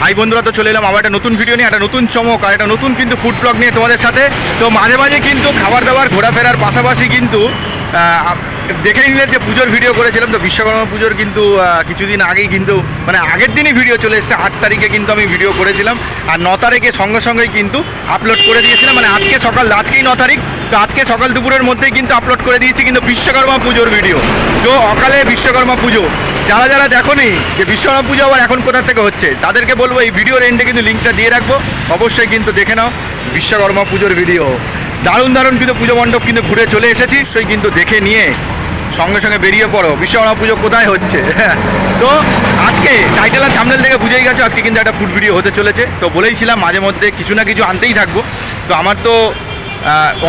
High বন্ধুরা, তো চলে এলাম আবার একটা নতুন ভিডিও নিয়ে, একটা নতুন চমক আর একটা নতুন কিন্তু ফুড ব্লগ নিয়ে তোমাদের সাথে। তো মাঝে মাঝে কিন্তু খাবার দাবার, ঘোরাফেরার পাশাপাশি কিন্তু দেখে নিলে যে পুজোর ভিডিও করেছিলাম তো বিশ্বকর্মা পুজোর কিন্তু কিছুদিন আগেই কিন্তু মানে আগের দিনই ভিডিও চলে এসেছে, আট তারিখে কিন্তু আমি ভিডিও করেছিলাম। আর ন তারিখে সঙ্গে সঙ্গেই কিন্তু আপলোড করে দিয়েছিলাম। মানে আজকে সকাল, আজকেই ন তারিখ, তো আজকে সকাল দুপুরের মধ্যেই কিন্তু আপলোড করে দিয়েছি কিন্তু বিশ্বকর্মা পুজোর ভিডিও তো অকালে বিশ্বকর্মা পুজো। যারা যারা দেখোনি যে বিশ্বকর্মা পুজো আবার এখন কোথা থেকে হচ্ছে, তাদেরকে বলব এই ভিডিওর এন্ডে কিন্তু লিঙ্কটা দিয়ে রাখব। অবশ্যই কিন্তু দেখে নাও বিশ্বকর্মা পুজোর ভিডিও দারুণ দারুণ কিন্তু পুজো মণ্ডপ কিন্তু ঘুরে চলে এসেছি। সেই কিন্তু দেখে নিয়ে সঙ্গে সঙ্গে বেরিয়ে পড়ো। বিশ্বকর্মা পুজো কোথায় হচ্ছে? তো আজকে টাইটেল আর থামনেল থেকে বুঝেই গেছো, আজকে কিন্তু একটা ফুড ভিডিও হতে চলেছে। তো বলেইছিলাম মাঝে মধ্যে কিছু না কিছু আনতেই থাকব। তো আমার তো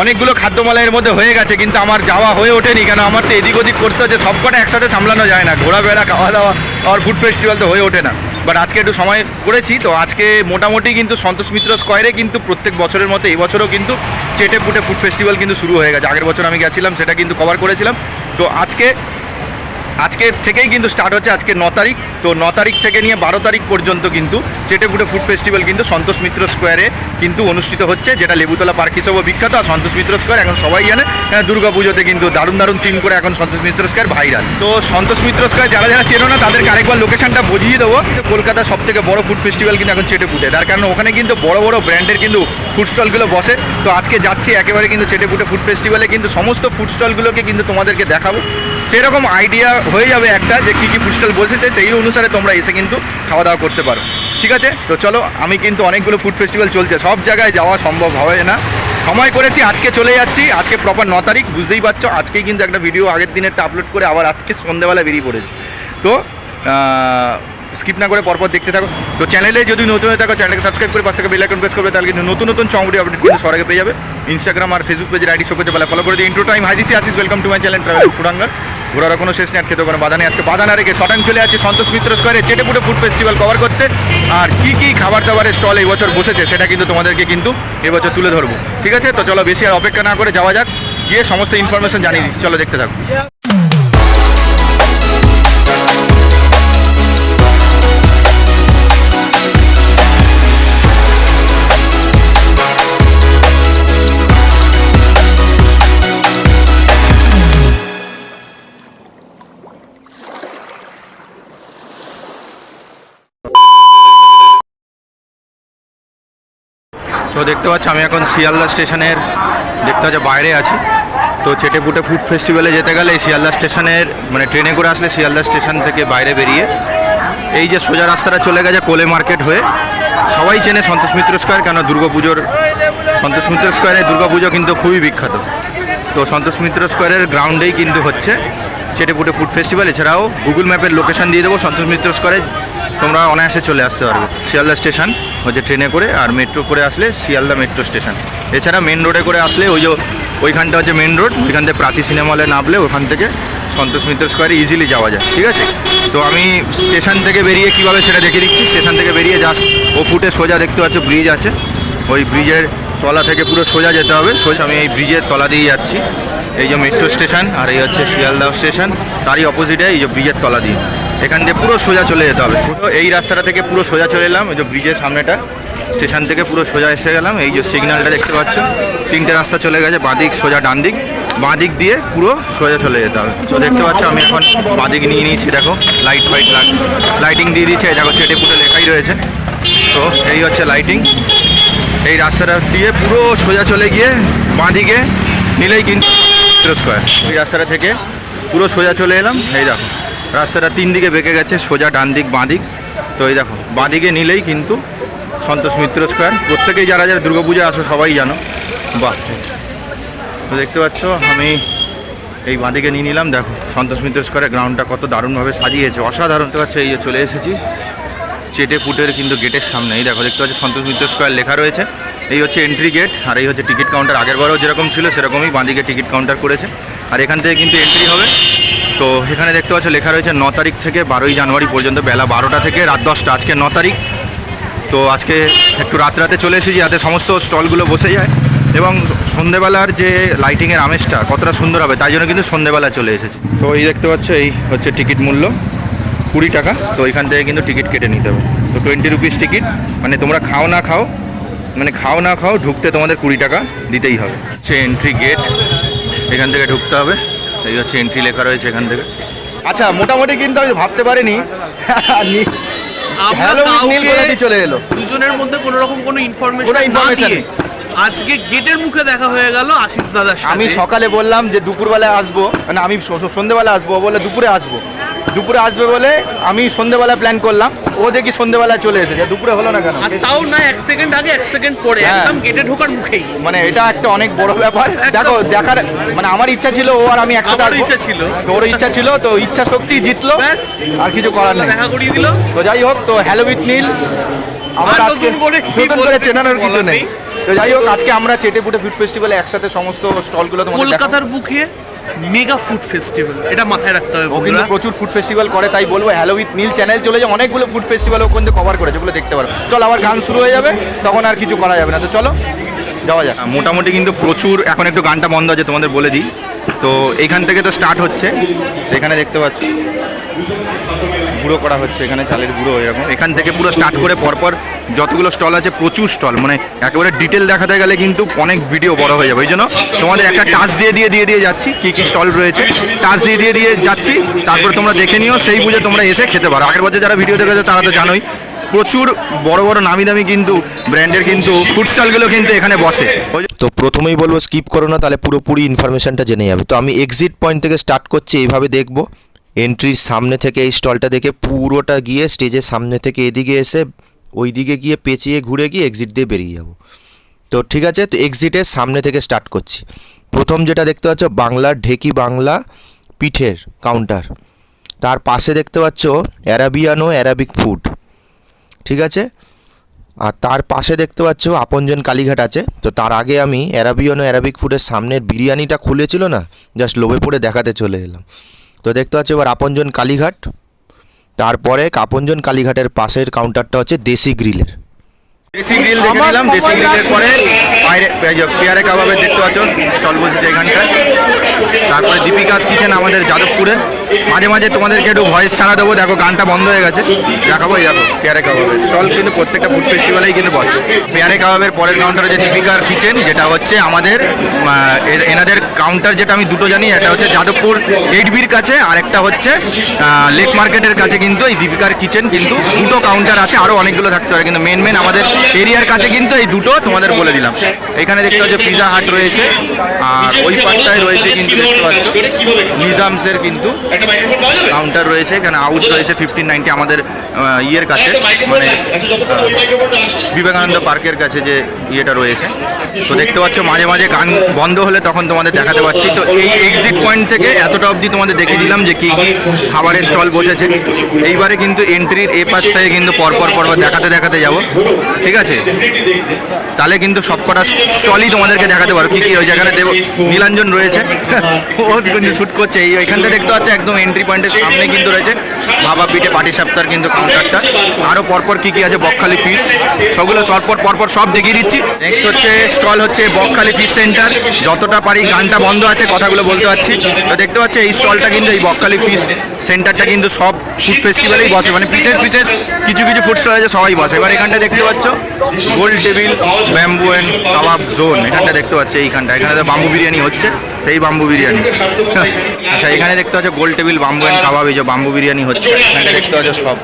অনেকগুলো খাদ্যমালয়ের মধ্যে হয়ে গেছে, কিন্তু আমার যাওয়া হয়ে ওঠেনি। কেন আমার তো এদিক ওদিক করতে হচ্ছে, সবকটা একসাথে সামলানো যায় না। ঘোরাফেরা, খাওয়া দাওয়া, আর ফুড ফেস্টিভ্যাল তো হয়ে ওঠে না। বাট আজকে একটু সময় করেছি, তো আজকে মোটামুটি কিন্তু সন্তোষ মিত্র স্কোয়ারে কিন্তু প্রত্যেক বছরের মতো এই বছরও কিন্তু চেটে পুটে ফুড ফেস্টিভ্যাল কিন্তু শুরু হয়ে গেছে। আগের বছর আমি গেছিলাম, সেটা কিন্তু কভার করেছিলাম। তো আজকে আজকে থেকেই কিন্তু স্টার্ট হচ্ছে, আজকে ন তারিখ। তো ন তারিখ থেকে নিয়ে বারো তারিখ পর্যন্ত কিন্তু চেটেপুটে ফুড ফেস্টিভ্যাল কিন্তু সন্তোষ মিত্র স্কোয়ারে কিন্তু অনুষ্ঠিত হচ্ছে, যেটা লেবুতলা পার্ক হিসেবে বিখ্যাত। আর সন্তোষ মিত্র স্কোয়ার এখন সবাই জানে দুর্গা পুজোতে কিন্তু দারুণ দারুণ থিম করে এখন সন্তোষ মিত্র স্কোয়ার ভাইরাল তো সন্তোষ মিত্র স্কোয়ার যারা যারা চেনো না, তাদেরকে আরেকবার লোকেশনটা বুঝিয়ে দেবো। কলকাতার সব থেকে বড় ফুড ফেস্টিভ্যাল কিন্তু এখন চেটেপুটে। তার কারণ ওখানে কিন্তু বড় বড় ব্র্যান্ডের কিন্তু ফুড স্টলগুলো বসে। তো আজকে যাচ্ছি একেবারে কিন্তু চেটেপুটে ফুড ফেস্টিভ্যালে কিন্তু সমস্ত ফুড স্টলগুলোকে কিন্তু তোমাদেরকে দেখাবো। সেরকম আইডিয়া হয়ে যাবে একটা যে কী কী ফুড স্টল বসেছে সেই অনুসারে তোমরা এসে কিন্তু খাওয়া দাওয়া করতে পারো। ঠিক আছে? তো চলো, আমি কিন্তু অনেকগুলো ফুড ফেস্টিভ্যাল চলছে। সব জায়গায় যাওয়া সম্ভব হবে না। সময় করেছি, আজকে চলে যাচ্ছি। আজকে প্রপার ন তারিখ, বুঝতেই পারছ? আজকেই কিন্তু একটা ভিডিও আগের দিনেরটা আপলোড করে আবার আজকে সন্ধ্যেবেলা বেরিয়ে পড়েছি। তো স্কিপ না করে পরপর দেখতে থাকো। তো চ্যানেলে যদি নতুন হয়ে থাকো চ্যানেলকে সাবস্ক্রাইব করে পাশ বেল আইকন প্রেস করবে, তাহলে কিন্তু নতুন নতুন চমড়ি আপডেট কিন্তু আগে পেয়ে যাবে। ইনস্টাগ্রাম আর ফেসবুক পেজের আইডি শো করতে ফলো করে দিই intro time hi this is Ashis welcome to my channel travel ফুডাঙ্গার ঘোরার কোনো শেষ নেই, আর খেতে কোনো বাধা নেই। আজকে বাধা না রেখে শটাং চলে আছে সন্তোষ মিত্র স্কোয়ারে চেটে পুটে ফুড ফেস্টিভ্যাল কভার করতে। আর কি কি খাবার দাবারের স্টল এই বছর বসেছে, সেটা কিন্তু তোমাদেরকে কিন্তু এবছর তুলে ধরবো। ঠিক আছে? তো চলো বেশি আর অপেক্ষা না করে যাওয়া যাক, গিয়ে সমস্ত ইনফরমেশন জানিয়ে দিচ্ছি। চলো দেখতে থাকো। দেখতে পাচ্ছ, আমি এখন শিয়ালদা স্টেশনের, দেখতে পাচ্ছ, বাইরে আছি। তো চেটেপুটে ফুড ফেস্টিভ্যালে যেতে গেলে এই শিয়ালদা স্টেশনের মানে ট্রেনে করে আসলে শিয়ালদা স্টেশন থেকে বাইরে বেরিয়ে এই যে সোজা রাস্তাটা চলে গেছে কোলে মার্কেট হয়ে। সবাই চেনে সন্তোষ মিত্র স্কোয়ার, কেন দুর্গাপুজোর সন্তোষ মিত্র স্কোয়ারে দুর্গাপুজো কিন্তু খুবই বিখ্যাত। তো সন্তোষ মিত্র স্কোয়ারের গ্রাউন্ডেই কিন্তু হচ্ছে চেটেপুটে ফুড ফেস্টিভ্যাল। এছাড়াও গুগল ম্যাপের লোকেশন দিয়ে দেবো, সন্তোষ মিত্র স্কোয়ারে তোমরা অনায়াসে চলে আসতে পারবে, শিয়ালদা স্টেশন। হচ্ছে ট্রেনে করে আর মেট্রো করে আসলে শিয়ালদা মেট্রো স্টেশন এছাড়া মেন রোডে করে আসলে ওই যে ওইখানটা হচ্ছে মেন রোড ওইখান থেকে প্রাচী সিনেমা হলে নামলে ওখান থেকে সন্তোষ মিত্র স্কোয়ারে ইজিলি যাওয়া যায়, ঠিক আছে? তো আমি স্টেশন থেকে বেরিয়ে কীভাবে সেটা দেখে দিচ্ছি। স্টেশন থেকে বেরিয়ে জাস্ট ও ফুটে সোজা দেখতে পাচ্ছ ব্রিজ আছে। ওই ব্রিজের তলা থেকে পুরো সোজা যেতে হবে। সোজা আমি এই ব্রিজের তলা দিয়ে যাচ্ছি। এই যে মেট্রো স্টেশন আর এই হচ্ছে শিয়ালদহ স্টেশন তারই অপোজিটে এই যে ব্রিজের তলা দিয়ে। এখান দিয়ে পুরো সোজা চলে যেতে হবে। এই রাস্তাটা থেকে পুরো সোজা চলে এলাম, এই যে ব্রিজের সামনেটা। স্টেশন থেকে পুরো সোজা এসে গেলাম, এই যে সিগন্যালটা দেখতে পাচ্ছ। তিনটে রাস্তা চলে গেছে, বাঁদিক, সোজা ডান দিক বাঁদিক দিয়ে পুরো সোজা চলে যেতে হবে। তো দেখতে পাচ্ছ, আমি এখন বাঁদিক নিয়ে নিয়েছি, দেখো লাইট ফাইট লাগ লাইটিং দিয়ে দিয়েছে দেখো চেটে পুরো লেখাই রয়েছে। তো এই হচ্ছে লাইটিং এই রাস্তাটা দিয়ে পুরো সোজা চলে গিয়ে বাঁদিকে নিলেই কিন্তু স্কোয়ার এই রাস্তাটা থেকে পুরো সোজা চলে এলাম, এই দেখো। রাস্তাটা তিন দিকে বেঁকে গেছে, সোজা ডান দিক বাঁ দিক তো এই দেখো বাঁ দিকে নিলেই কিন্তু সন্তোষ মিত্র স্কোয়ার। প্রত্যেকেই যারা যারা দুর্গাপূজা আসো, সবাই জানো। বাহ, তো দেখতে পাচ্ছ, আমি এই বাঁদিকে নিয়ে নিলাম। দেখো, সন্তোষ মিত্র স্কোয়ারের গ্রাউন্ডটা কত দারুণভাবে সাজিয়েছে। অসাধারণ দেখতে পাচ্ছ, এই যে চলে এসেছি। চেটে পুটের কিন্তু গেটের সামনে। এই দেখো, দেখতে পাচ্ছ, সন্তোষ মিত্র স্কোয়ার লেখা রয়েছে। এই হচ্ছে এন্ট্রি গেট আর এই হচ্ছে টিকিট কাউন্টার আগের বারও যেরকম ছিল, সেরকমই বাঁদিকে টিকিট কাউন্টার করেছে। আর এখান থেকে কিন্তু এন্ট্রি হবে। তো এখানে দেখতে পাচ্ছ, লেখা রয়েছে ন তারিখ থেকে বারোই জানুয়ারি পর্যন্ত বেলা বারোটা থেকে রাত দশটা, আজকে ন তারিখ। তো আজকে একটু রাত রাতে চলে এসেছি যাতে সমস্ত স্টলগুলো বসে যায়। এবং সন্ধেবেলার যে লাইটিংয়ের আমেজটা কতটা সুন্দর হবে, তাই জন্য কিন্তু সন্ধেবেলা চলে এসেছি। তো এই দেখতে পাচ্ছ, এই হচ্ছে টিকিট মূল্য, কুড়ি টাকা। তো এখান থেকে কিন্তু টিকিট কেটে নিতে হবে। তো টোয়েন্টি রুপিস টিকিট মানে তোমরা খাও না খাও মানে খাও না খাও, ঢুকতে তোমাদের কুড়ি টাকা দিতেই হবে। সে এন্ট্রি গেট এখান থেকে ঢুকতে হবে। এই হচ্ছে এন্ট্রি লেখা রয়েছে এখান থেকে। আচ্ছা মোটামুটি কিন্তু আমি ভাবতে পারিনি। চলে এলো। দুজনের মধ্যে কোনো রকম ইনফরমেশন। আজকে গেটের মুখে দেখা হয়ে গেল আশিস দাদা আমি সকালে বললাম যে দুপুরবেলায় আসব মানে আমি স- সন্ধেবেলা আসব বলে দুপুরে আসব। দুপুরে আসবে বলে আমি সন্ধেবেলা প্ল্যান করলাম। ও দেখি সন্ধেবেলা চলে এসেছে। দুপুরে হলো না কেন? তাও না এক সেকেন্ড আগে এক সেকেন্ড পরে। হ্যাঁ। একদম গেটে ঢোকার মুখেই। মানে এটা একটা অনেক বড় ব্যাপার। দেখো দেখার মানে আমার ইচ্ছা ছিল ও আর আমি একসাথে আসব ইচ্ছা ছিল। তো ওর ইচ্ছা ছিল তো ইচ্ছা শক্তি জিতলো। আর কিছু করার নেই। দেখা করিয়ে দিল। তো যাই হোক তো হ্যালো উইথ নীল আমার আজকে নতুন করে চেনানোর কিছু নেই। তো যাই হোক আজকে আমরা চেটে পুটে ফুড ফেস্টিভ্যালে একসাথে সমস্ত স্টলগুলো। কলকাতার বুকে মেগা ফুড ফেস্টিভ্যাল এটা মাথায় রাখতে হবে ও কিন্তু প্রচুর ফুড ফেস্টিভ্যাল করে তাই বলব হ্যালো উইথ নীল চ্যানেল চলে যায় অনেকগুলো ফুড ফেস্টিভ্যাল ও কিন্তু কভার করে যেগুলো দেখতে পারো। চলো আবার গান শুরু হয়ে যাবে তখন আর কিছু করা যাবে না। তো চলো যাওয়া যাক। মোটামুটি কিন্তু প্রচুর এখন একটু গানটা বন্ধ আছে তোমাদের বলে দিই। তো এখান থেকে তো স্টার্ট হচ্ছে এখানে দেখতে পাচ্ছ। গুঁড়ো করা হচ্ছে, এখানে চালের গুঁড়ো এরকম। এখান থেকে পুরো স্টার্ট করে পরপর যতগুলো স্টল আছে, প্রচুর স্টল মানে একেবারে ডিটেল দেখাতে গেলে কিন্তু অনেক ভিডিও বড় হয়ে যাবে। ওই জন্য তোমাদের একটা টাচ দিয়ে দিয়ে দিয়ে দিয়ে যাচ্ছি, কি কি স্টল রয়েছে। টাচ দিয়ে দিয়ে দিয়ে যাচ্ছি, তারপরে তোমরা দেখে নিও, সেই বুঝে তোমরা এসে খেতে পারো। আগের বছর যারা ভিডিও দেখেছে, তারা তো জানোই, প্রচুর বড় বড় নামি দামি কিন্তু ব্র্যান্ডের কিন্তু ফুড কিন্তু এখানে বসে। তো প্রথমেই বলব স্কিপ করো না, তাহলে পুরোপুরি ইনফরমেশনটা জেনে যাবে। তো আমি এক্সিট পয়েন্ট থেকে স্টার্ট করছি, এইভাবে দেখব। এন্ট্রির সামনে থেকে এই স্টলটা দেখে পুরোটা গিয়ে স্টেজের সামনে থেকে এদিকে এসে ওই দিকে গিয়ে পেঁচিয়ে ঘুরে গিয়ে এক্সিট দিয়ে বেরিয়ে যাব। তো ঠিক আছে, তো এক্সিটের সামনে থেকে স্টার্ট করছি। প্রথম যেটা দেখতে পাচ্ছ বাংলার ঢেকি বাংলা পিঠের কাউন্টার তার পাশে দেখতে পাচ্ছ অ্যারাবিয়ানো অ্যারাবিক ফুড ঠিক আছে? আর তার পাশে দেখতে পাচ্ছ, আপনজন কালীঘাট আছে। তো তার আগে আমি অ্যারাবিয়ান অ্যারাবিক ফুডের সামনের বিরিয়ানিটা খুলেছিল না? জাস্ট লোভে পড়ে দেখাতে চলে এলাম। তো দেখতে পাচ্ছ এবার আপনজন কালীঘাট তারপরে আপনজন কালীঘাটের পাশের কাউন্টারটা হচ্ছে দেশি গ্রিলের। দেশি গ্রিল দেখে নিলাম দেশি গ্রিলের পরে বাইরে পেয়ারে কাবাবের দেখতে পাচ্ছ স্টল বসেছে এখানটায় তারপরে দীপিকাস কিচেন আমাদের যাদবপুরের। মাঝে মাঝে তোমাদেরকে একটু ভয়েস ছাড়া দেবো। দেখো, গানটা বন্ধ হয়ে গেছে। দেখাবো দেখো, পেয়ারে কাবাবের স্টল কিন্তু প্রত্যেকটা ফুড ফেস্টিভ্যালেই কিন্তু বসে। পেয়ারে কাবাবের পরের কাউন্টার হচ্ছে দীপিকার কিচেন যেটা হচ্ছে আমাদের এনাদের কাউন্টার যেটা আমি দুটো জানি এটা হচ্ছে যাদবপুর এইট বির কাছে আর একটা হচ্ছে লেক মার্কেটের কাছে কিন্তু এই দীপিকার কিচেন কিন্তু দুটো কাউন্টার আছে আরও অনেকগুলো থাকতে পারে। কিন্তু মেন মেন আমাদের এরিয়ার কাছে কিন্তু এই দুটো তোমাদের বলে দিলাম। এখানে দেখতে পাচ্ছ পিজা হাট রয়েছে, আর ওই পাশটায় রয়েছে কিন্তু নিজামসের কিন্তু কাউন্টার রয়েছে এখানে আউট রয়েছে ফিফটিন নাইনটি আমাদের ইয়ের কাছে মানে বিবেকানন্দ পার্কের কাছে যে ইয়েটা রয়েছে। তো দেখতে পাচ্ছ মাঝে মাঝে গান বন্ধ হলে তখন তোমাদের দেখাতে পাচ্ছি। তো এই এক্সিট পয়েন্ট থেকে এতটা অবধি তোমাদের দেখিয়ে দিলাম যে কি কি খাবারের স্টল বসেছে। এইবারে কিন্তু এন্ট্রির এ পাশ থেকে কিন্তু পরপর পরপর দেখাতে দেখাতে যাব। ঠিক আছে? তাহলে কিন্তু সবকটা স্টলই তোমাদেরকে দেখাতে পারো। কি কি ওই জায়গাটা দেব নীলাঞ্জন রয়েছে। ও কিন্তু শ্যুট করছে। এই ওইখানটা দেখতে পাচ্ছ একদম এন্ট্রি পয়েন্টের সামনে কিন্তু রয়েছে বাবা পিঠে পাটি সাপ্তার কিন্তু কাউন্টারটা আরও পরপর কি কি আছে? বকখালি ফিশ সবগুলো পরপর পরপর সব দেখিয়ে দিচ্ছি। নেক্সট হচ্ছে স্টল হচ্ছে বকখালি ফিশ সেন্টার যতটা পারি গানটা বন্ধ আছে কথাগুলো বলতে পারছি। তো দেখতে পাচ্ছি এই স্টলটা কিন্তু এই বকখালি ফিশ সেন্টারটা কিন্তু সব ফুড ফেস্টিভ্যালেই বসে। মানে পিসের পিসের কিছু কিছু ফুড স্টল আছে সবাই বসে। এবার এখানটা দেখতে পাচ্ছ gold table bamboo and kebab zone এখানটা দেখতে পাচ্ছি এইখানটা। এখানে তো বাম্বু বিরিয়ানি হচ্ছে সেই বাম্বু বিরিয়ানি। আচ্ছা এখানে দেখতে পাচ্ছ গোল টেবিল বাম্বু অ্যান্ড কাবাব এই যে বাম্বু বিরিয়ানি হচ্ছে। দেখতে পাচ্ছ সব।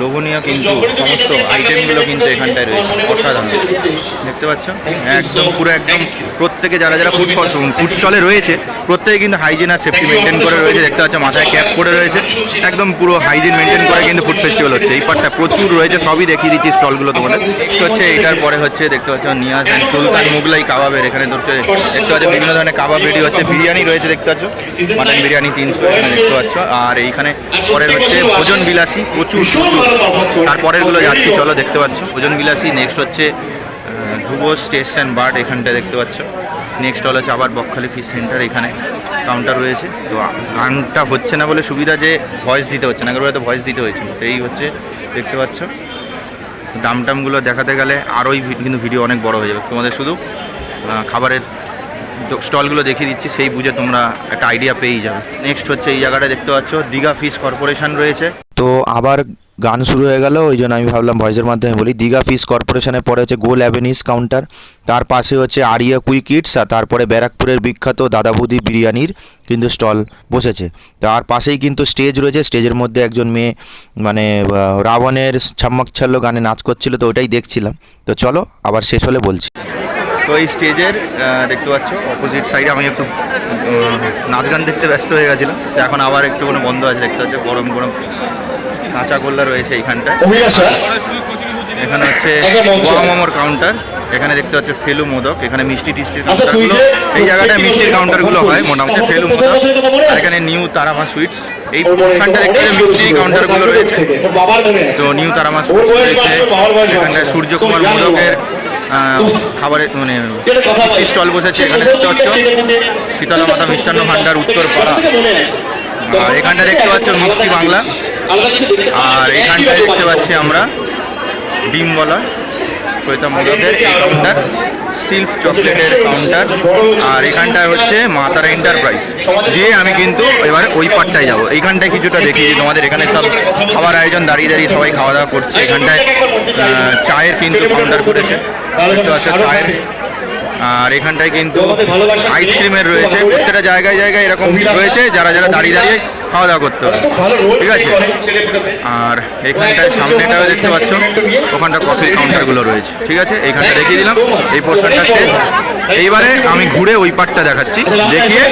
লোভনীয় কিন্তু সমস্ত আইটেমগুলো কিন্তু এখানটায় রয়েছে। অসাধারণ। দেখতে পাচ্ছ? একদম পুরো একদম প্রত্যেকে যারা যারা ফুড ফুড স্টলে রয়েছে প্রত্যেকে কিন্তু হাইজিন আর সেফটি মেনটেন করে রয়েছে। দেখতে পাচ্ছ মাথায় ক্যাপ করে রয়েছে। একদম পুরো হাইজিন মেনটেন করে কিন্তু ফুড ফেস্টিভ্যাল হচ্ছে। এই পার্টটা প্রচুর রয়েছে সবই দেখিয়ে দিচ্ছি স্টলগুলো তোমাদের। হচ্ছে এটার পরে হচ্ছে দেখতে পাচ্ছ নিয়াজ অ্যান্ড সুলতান মুগলাই কাবাবের এখানে হচ্ছে দেখতে পাচ্ছ বিভিন্ন ধরনের কাবাব রেডি হচ্ছে। বিরিয়ানি রয়েছে দেখতে পাচ্ছ। মাটন বিরিয়ানি তিনশো এখানে দেখতে পাচ্ছ। আর এইখানে পরে হচ্ছে ভোজন বিলাসী প্রচুর প্রচুর। তারপরেরগুলো যাচ্ছি, চলো দেখতে পাচ্ছ। ভোজন বিলাসী নেক্সট হচ্ছে ধ্রুব স্টেশন বার্ড এখানটা দেখতে পাচ্ছ। নেক্সট হল হচ্ছে আবার বকখালি ফিশ সেন্টার এখানে কাউন্টার রয়েছে। তো গানটা হচ্ছে না বলে সুবিধা যে ভয়েস দিতে হচ্ছে না, আগের তো ভয়েস দিতে হয়েছিল। তো এই হচ্ছে, দেখতে পাচ্ছ। দাম টামগুলো দেখাতে গেলে আরোই কিন্তু ভিডিও অনেক বড় হয়ে যাবে। তোমাদের শুধু খাবারের স্টলগুলো দেখিয়ে দিচ্ছি, সেই বুঝে তোমরা একটা আইডিয়া পেয়েই যাবে। নেক্সট হচ্ছে এই জায়গাটা দেখতে পাচ্ছ, দীঘা ফিশ কর্পোরেশন রয়েছে। তো আবার গান শুরু হয়ে গেল, ওই জন্য আমি ভাবলাম ভয়েসের মাধ্যমে বলি। দীঘা ফিস কর্পোরেশনের পরে হচ্ছে গোল অ্যাভেনিস কাউন্টার তার পাশে হচ্ছে আরিয়া কুইক ইটস আর তারপরে ব্যারাকপুরের বিখ্যাত দাদাবুদি বিরিয়ানির কিন্তু স্টল বসেছে। তার পাশেই কিন্তু স্টেজ রয়েছে স্টেজের মধ্যে একজন মেয়ে মানে রাবণের ছাম্মাক ছাল্লো গানে নাচ করছিল, তো ওটাই দেখছিলাম। তো চলো, আবার শেষ হলে বলছি। তো এই স্টেজের দেখতে পাচ্ছ অপোজিট সাইডে আমি একটু নাচ গান দেখতে ব্যস্ত হয়ে গেছিলাম। তো এখন আবার একটু কোনো বন্ধ আছে, দেখতে পাচ্ছ, গরম গরম। কাঁচা গোল্লা রয়েছে এইখানটায় এখানে হচ্ছে মোমোর কাউন্টার এখানে দেখতে পাচ্ছ ফেলু মোদক। এখানে মিষ্টি টিষ্টির কাউন্টারগুলো এই জায়গাটায় মিষ্টির কাউন্টারগুলো হয় মোটামুটি ফেলু মোদক। আর এখানে নিউ তারামা সুইটস এই পোর্শনটা দেখতে মিষ্টি কাউন্টারগুলো রয়েছে। তো নিউ তারামা সুইটস রয়েছে। এখানটায় সূর্যকুমার মোদকের আহ, খাবারের মানে স্টল বসেছে এখানে দেখতে পাচ্ছ শীতলা মাতা মিষ্টান্ন ভাণ্ডার উত্তর পাড়া আর এখানটা দেখতে পাচ্ছ মিষ্টি বাংলা। আর এখানটায় দেখতে পাচ্ছি আমরা ডিমওয়ালা শ্বেতা মোদকের কাউন্টার সিল্ক চকলেটের কাউন্টার আর এখানটায় হচ্ছে মাতারা এন্টারপ্রাইজ দিয়ে আমি কিন্তু এবারে ওই পাটটায় যাব। এইখানটায় কিছুটা দেখি যে তোমাদের এখানে সব খাবার আয়োজন দাঁড়িয়ে দাঁড়িয়ে সবাই খাওয়া দাওয়া করছে। এখানটায় চায়ের কিন্তু কাউন্টার করেছে। দেখতে পাচ্ছ চায়ের আর এখানটায় কিন্তু আইসক্রিমের রয়েছে প্রত্যেকটা জায়গায় জায়গায় এরকম রয়েছে যারা যারা দাঁড়িয়ে দাঁড়িয়ে খাওয়া দাওয়া করতে। হবে ঠিক আছে? আর এখানটায় সামনেটাও দেখতে পাচ্ছ ওখানটা কফির কাউন্টারগুলো রয়েছে ঠিক আছে? এইখানটা দেখিয়ে দিলাম এই পোর্শনটা শেষ। এইবারে আমি ঘুরে ওই পার্টটা দেখাচ্ছি দেখিয়ে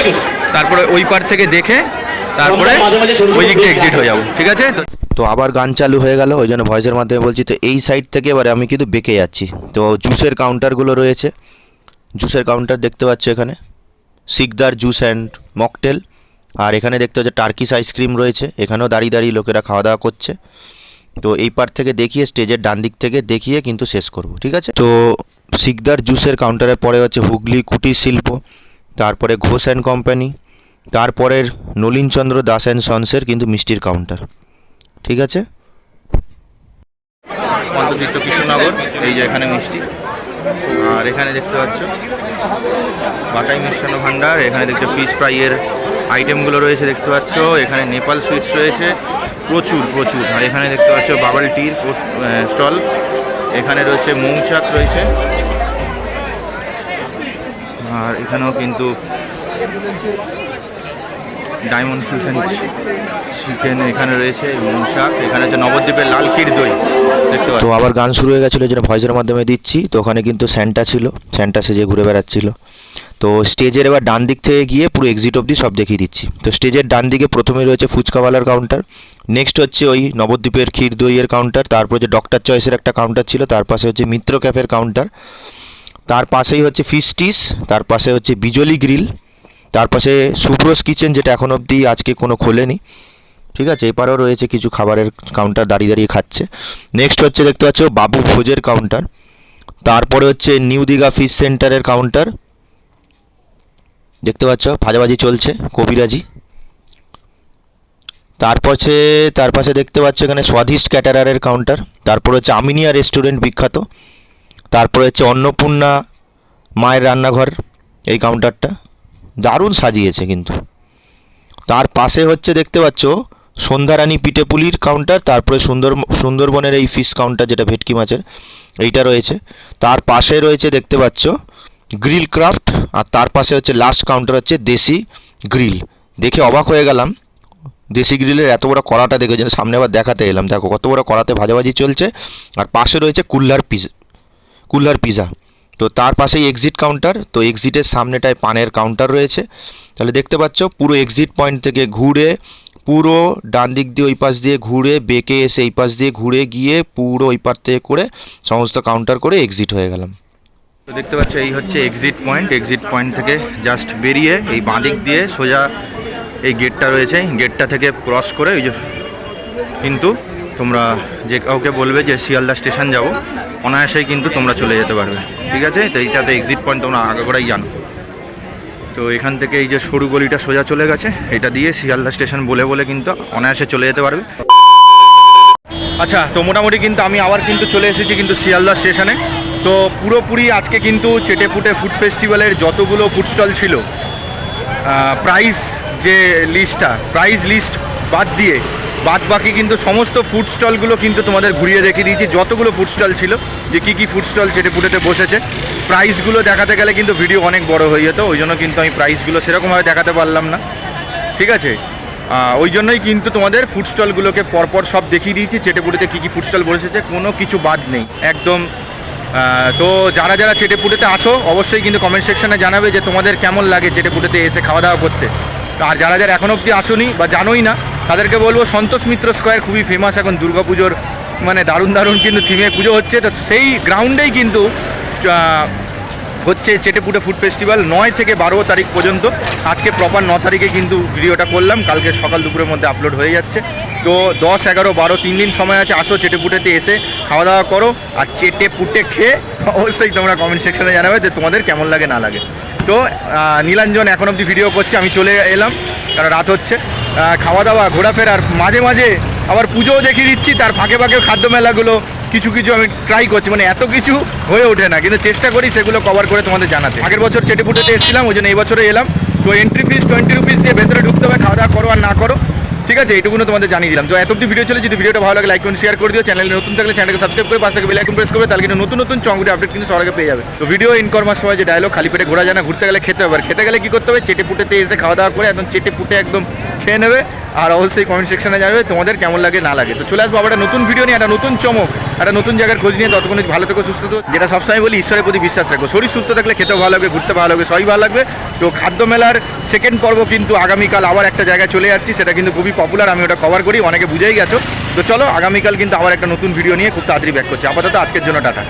তারপরে ওই পার্ট থেকে দেখে তারপরে ওই দিকটা এক্সিট হয়ে যাব ঠিক আছে? তো তো আবার গান চালু হয়ে গেল ওই জন্য ভয়েসের মাধ্যমে বলছি তো এই সাইড থেকে এবারে আমি কিন্তু বেঁকে যাচ্ছি। তো জুসের কাউন্টারগুলো রয়েছে। জুসের কাউন্টার দেখতে পাচ্ছ এখানে। সিকদার জুস অ্যান্ড মকটেল আর এখানে দেখতে হচ্ছে টার্কিস আইসক্রিম রয়েছে। এখানেও দাঁড়িয়ে দাঁড়িয়ে লোকেরা খাওয়া দাওয়া করছে। তো এই পার্ট থেকে দেখিয়ে স্টেজের ডান দিক থেকে দেখিয়ে কিন্তু শেষ করব, ঠিক আছে? তো সিকদার জুসের কাউন্টারের পরে হচ্ছে হুগলি কুটির শিল্প, তারপরে ঘোষ অ্যান্ড কোম্পানি তারপরের নলিনচন্দ্র দাস অ্যান্ড সন্সের কিন্তু মিষ্টির কাউন্টার ঠিক আছে? কৃষ্ণনগর, এই যে এখানে মিষ্টি। আর এখানে দেখতে পাচ্ছ, বাটাই মিষ্টান্ন ভান্ডার, এখানে দেখতে ফিশ ফ্রাইয়ের আইটেমগুলো রয়েছে দেখতে পাচ্ছ, এখানে নেপাল সুইটস রয়েছে, প্রচুর প্রচুর। আর এখানে দেখতে পাচ্ছ বাবল টির স্টল এখানে রয়েছে মৌচাক রয়েছে। আর এখানেও কিন্তু ডায়মন্ড ফিউশন চিকেন এখানে রয়েছে মৌচাক এখানে হচ্ছে নবদ্বীপের লাল ক্ষীর দই। তো আবার গান শুরু হয়ে গেছিল জন্য ভয়েসের মাধ্যমে দিচ্ছি। তো ওখানে কিন্তু স্যান্টা ছিল। স্যান্টা সেজে ঘুরে বেড়াচ্ছিল। তো স্টেজের এবার ডান দিক থেকে গিয়ে পুরো এক্সিট অবধি সব দেখিয়ে দিচ্ছি। তো স্টেজের ডান দিকে প্রথমে রয়েছে ফুচকাওয়ালার কাউন্টার নেক্সট হচ্ছে ওই নবদ্বীপের ক্ষীর দইয়ের কাউন্টার তারপর যে ডক্টর চয়েসের একটা কাউন্টার ছিল, তার পাশে হচ্ছে মিত্র ক্যাফের কাউন্টার তার পাশেই হচ্ছে ফিস্টিস তার পাশে হচ্ছে বিজলি গ্রিল তার পাশে সুব্রোস কিচেন, যেটা এখন অবধি আজকে কোনো খোলেনি। ঠিক আছে, এপারেও রয়েছে কিছু খাবারের কাউন্টার দাঁড়িয়ে দাঁড়িয়ে খাচ্ছে। নেক্সট হচ্ছে দেখতে পাচ্ছ বাবু ভোজের কাউন্টার তারপরে হচ্ছে নিউ দীঘা ফিশ সেন্টারের কাউন্টার দেখতে পাচ্ছ, ভাজাভাজি চলছে, কবিরাজি। তার পাশে তার পাশে দেখতে পাচ্ছ এখানে স্বাদিষ্ট ক্যাটারারের কাউন্টার তারপর হচ্ছে আমিনিয়া রেস্টুরেন্ট বিখ্যাত। তারপরে হচ্ছে অন্নপূর্ণা মায়ের রান্নাঘর এই কাউন্টারটা দারুণ সাজিয়েছে কিন্তু। তার পাশে হচ্ছে দেখতে পাচ্ছ সন্ধ্যারানী পিঠেপুলির কাউন্টার তারপরে সুন্দর, সুন্দরবনের এই ফিশ কাউন্টার যেটা ভেটকি মাছের, এইটা রয়েছে। তার পাশে রয়েছে দেখতে পাচ্ছ গ্রিল ক্রাফট আর তার পাশে হচ্ছে লাস্ট কাউন্টার হচ্ছে দেশি গ্রিল দেখে অবাক হয়ে গেলাম, দেশি গ্রিলের এত বড় কড়াটা দেখে যেন সামনে আবার দেখাতে এলাম। দেখো কত বড় কড়াতে ভাজাভাজি চলছে, আর পাশে রয়েছে কুল্লার পিজা কুল্লার পিজা। তো তার পাশেই এক্সিট কাউন্টার তো এক্সিটের সামনেটায় পানের কাউন্টার রয়েছে। তাহলে দেখতে পাচ্ছ, পুরো এক্সিট পয়েন্ট থেকে ঘুরে, পুরো ডান দিক দিয়ে ওই পাশ দিয়ে ঘুরে, বেঁকে এসে এই পাশ দিয়ে ঘুরে গিয়ে পুরো ওই পার থেকে করে সমস্ত কাউন্টার করে এক্সিট হয়ে গেলাম। তো দেখতে পাচ্ছ, এই হচ্ছে এক্সিট পয়েন্ট এক্সিট পয়েন্ট থেকে জাস্ট বেরিয়ে এই বাঁদিক দিয়ে সোজা এই গেটটা রয়েছে। গেটটা থেকে ক্রস করে ওই যে কিন্তু তোমরা যে কাউকে বলবে যে শিয়ালদা স্টেশন যাব অনায়াসেই কিন্তু তোমরা চলে যেতে পারবে। ঠিক আছে? তো এইটাতে এক্সিট পয়েন্ট তোমরা আগে করেই জানো। তো এখান থেকে এই যে সরু গলিটা সোজা চলে গেছে, এটা দিয়ে শিয়ালদা স্টেশন বলে বলে কিন্তু অনায়াসে চলে যেতে পারবে। আচ্ছা তো মোটামুটি কিন্তু আমি আবার কিন্তু চলে এসেছি কিন্তু শিয়ালদা স্টেশনে। তো পুরোপুরি আজকে কিন্তু চেটেপুটে ফুড ফেস্টিভ্যালের যতগুলো ফুড স্টল ছিল প্রাইস যে লিস্টটা প্রাইস লিস্ট বাদ দিয়ে বাদ বাকি কিন্তু সমস্ত ফুড স্টলগুলো কিন্তু তোমাদের ঘুরিয়ে দেখিয়ে দিয়েছি। যতগুলো ফুড স্টল ছিল, যে কী কী ফুড স্টল চেটেপুটেতে বসেছে প্রাইসগুলো দেখাতে গেলে কিন্তু ভিডিও অনেক বড় হয়ে যেত, ওই জন্য কিন্তু আমি প্রাইসগুলো সেরকমভাবে দেখাতে পারলাম না। ঠিক আছে? ওই জন্যই কিন্তু তোমাদের ফুড স্টলগুলোকে পরপর সব দেখিয়ে দিয়েছি চেটেপুটিতে কী কী ফুড স্টল বসেছে, কোনো কিছু বাদ নেই। একদম তো যারা যারা চেটেপুটেতে আসো, অবশ্যই কিন্তু কমেন্ট সেকশনে জানাবে যে তোমাদের কেমন লাগে চেটেপুটেতে এসে খাওয়া দাওয়া করতে। আর যারা যারা এখন অবধি আসোনি বা জানোই না তাদেরকে বলব, সন্তোষ মিত্র স্কোয়ার খুবই ফেমাস এখন দুর্গাপুজোর মানে দারুণ দারুণ কিন্তু থিমে পুজো হচ্ছে। তো সেই গ্রাউন্ডেই কিন্তু হচ্ছে চেটেপুটে ফুড ফেস্টিভ্যাল নয় থেকে বারো তারিখ পর্যন্ত। আজকে প্রপার ন তারিখে কিন্তু ভিডিওটা করলাম, কালকে সকাল দুপুরের মধ্যে আপলোড হয়ে যাচ্ছে। তো দশ, এগারো, বারো, তিন দিন সময় আছে, আসো চেটেপুটেতে এসে খাওয়া দাওয়া করো আর চেটে পুটে খেয়ে অবশ্যই তোমরা কমেন্ট সেকশনে জানাবে যে তোমাদের কেমন লাগে, না লাগে। তো নীলাঞ্জন এখন অবধি ভিডিও করছে, আমি চলে এলাম, কারণ রাত হচ্ছে। খাওয়া দাওয়া ঘোরাফেরার। মাঝে মাঝে আবার পুজোও দেখিয়ে দিচ্ছি, তার ফাঁকে ফাঁকে খাদ্য মেলাগুলো, কিছু কিছু আমি ট্রাই করছি। মানে এত কিছু হয়ে ওঠে না, কিন্তু চেষ্টা করি সেগুলো কভার করে তোমাদের জানাতে। আগের বছর চেটেপুটেতে এসেছিলাম, ওই জন্য এই বছরে এলাম। তো এন্ট্রি ফিস টোয়েন্টি রুপিস দিয়ে ভেতরে ঢুকতে হবে খাওয়া দাওয়া করো আর না করো। ঠিক আছে, এইটুকুনো তোমাদের জানিয়ে দিলাম। তো এত অব্দি ভিডিও ছিল যদি ভিডিওটা ভালো লাগে লাইক করুন শেয়ার করে দিও। চ্যানেলে নতুন থাকলে চ্যানেলকে সাবস্ক্রাইব করে পাশে বেল আইকন প্রেস করবে, তাহলে কিন্তু নতুন নতুন চঙ্গুটি আপডেট কিন্তু সবার পেয়ে যাবে। তো ভিডিও ইনকর্মার সময় যে ডায়লগ খালি পেটে ঘোরা যায় না, ঘুরতে গেলে খেতে হবে। আর খেতে গেলে কি করতে হবে? চেটে পুটেতে এসে খাওয়া দাওয়া করে একদম চেটে পুটে একদম খেয়ে নেবে। আর অবশ্যই কমেন্ট সেকশনে যাবে তোমাদের কেমন লাগে, না লাগে। তো চলে আসব আবার নতুন ভিডিও নিয়ে, একটা নতুন চমক। একটা নতুন জায়গার খোঁজ নিয়ে ততক্ষণ ভালো থেকো, সুস্থ থাকো। যেটা সবসময় বলি, ঈশ্বরের প্রতি বিশ্বাস রাখো। শরীর সুস্থ থাকলে খেতেও ভালো লাগবে, ঘুরতে ভালো লাগবে, সবই ভালো লাগবে। তো খাদ্য মেলার সেকেন্ড পর্ব কিন্তু আগামীকাল আবার একটা জায়গায় চলে যাচ্ছি, সেটা কিন্তু খুবই পপুলার আমি ওটা কভার করি, অনেকে বুঝেই গেছো। তো চলো, আগামীকাল কিন্তু আবার একটা নতুন ভিডিও নিয়ে খুব তাড়াতাড়ি ব্যাক করছি। আপাতত আজকের জন্য টাটা।